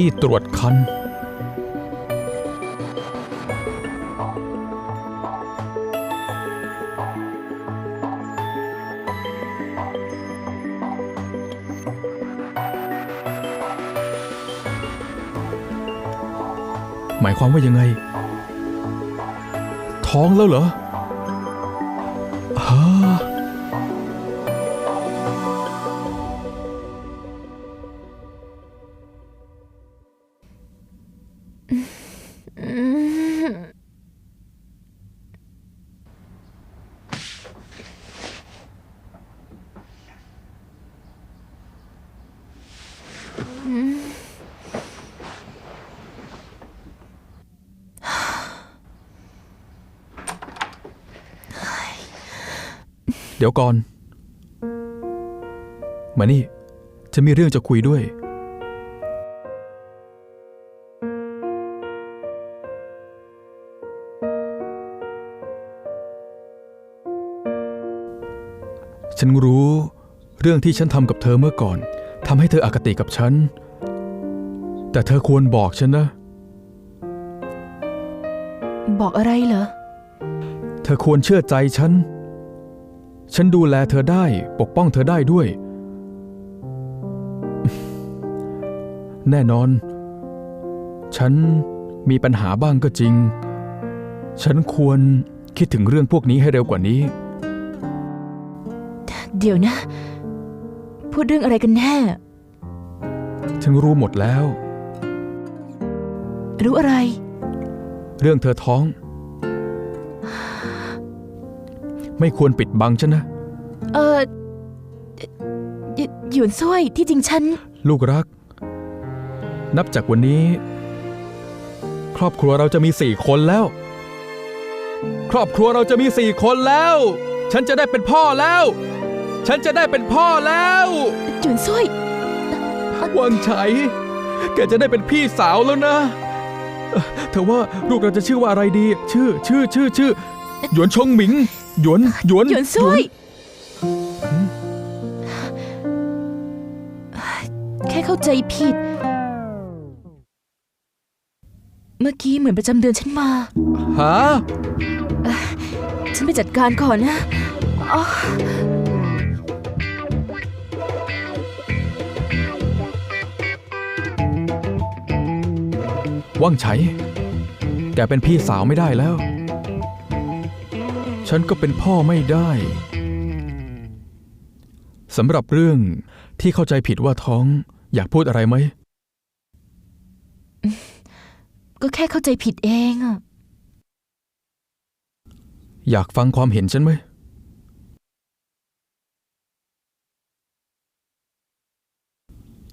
ที่ตรวจคัน หมายความว่ายังไง ท้องแล้วเหรอฮะ เดี๋ยวก่อน มานี่จะมีเรื่องจะคุยด้วย ฉันรู้เรื่องที่ฉันทำกับเธอเมื่อก่อนทำให้เธออคติกับฉัน แต่เธอควรบอกฉันนะ บอกอะไรเหรอ เธอควรเชื่อใจฉัน ฉันดูแลเธอได้ ปกป้องเธอได้ด้วย แน่นอน ฉันมีปัญหาบ้างก็จริง ฉันควรคิดถึงเรื่องพวกนี้ให้เร็วกว่านี้ เดี๋ยวนะ พูดเรื่องอะไรกันแน่ ฉันรู้หมดแล้ว รู้อะไร เรื่องเธอท้อง ไม่ควรปิดบังฉันนะ เออหยหยวนซ้วยที่จริงฉัน ลูกรัก นับจากวันนี้ ครอบครัวเราจะมีสี่คนแล้ว ครอบครัวเราจะมีสี่คนแล้ว ฉันจะได้เป็นพ่อแล้ว ฉันจะได้เป็นพ่อแล้วหยวนซ้วย วังไฉแกจะได้เป็นพี่สาวแล้วนะเอ่อเธอว่าลูกเราจะชื่อว่าอะไรดี ชื่อ ชื่อ ชื่อ ชื่อ หยวนชงหมิง หยวนหยวนหยวนซ้วยแค่เข้าใจผิด เมื่อกี้เหมือนประจำเดือนฉันมาหาฉันไปจัดการก่อนนะอ๋อว่างไฉแกเป็นพี่สาวไม่ได้แล้ว ฉันก็เป็นพ่อไม่ได้สำหรับเรื่องที่เข้าใจผิดว่าท้อง อยากพูดอะไรไหม ก็แค่เข้าใจผิดเองอะอยากฟังความเห็นฉันไหม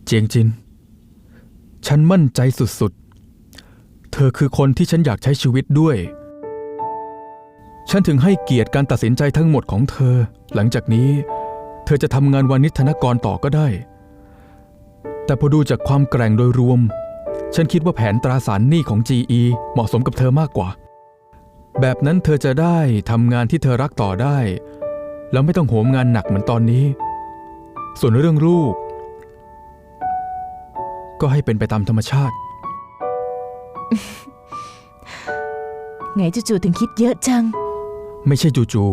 เจียงจิน ฉันมั่นใจสุดๆ เธอคือคนที่ฉันอยากใช้ชีวิตด้วย ฉันถึงให้เกียรติการตัดสินใจทั้งหมดของเธอ หลังจากนี้ เธอจะทำงานวานิชธนกรต่อก็ได้ แต่พอดูจากความแกร่งโดยรวม ฉันคิดว่าแผนตราสารหนี้ของ GE เหมาะสมกับเธอมากกว่า แบบนั้นเธอจะได้ทำงานที่เธอรักต่อได้ แล้วไม่ต้องโหมงานหนักเหมือนตอนนี้ ส่วนเรื่องลูก ก็ให้เป็นไปตามธรรมชาติ ไงจู่ๆถึงคิดเยอะจัง ไม่ใช่จู่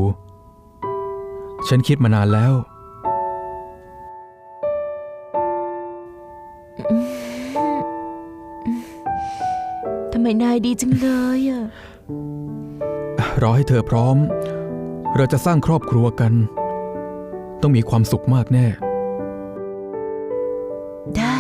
ๆฉันคิดมานานแล้ว ทำไมนายดีจังเลยอะรอให้เธอพร้อม เราจะสร้างครอบครัวกัน ต้องมีความสุขมากแน่ ได้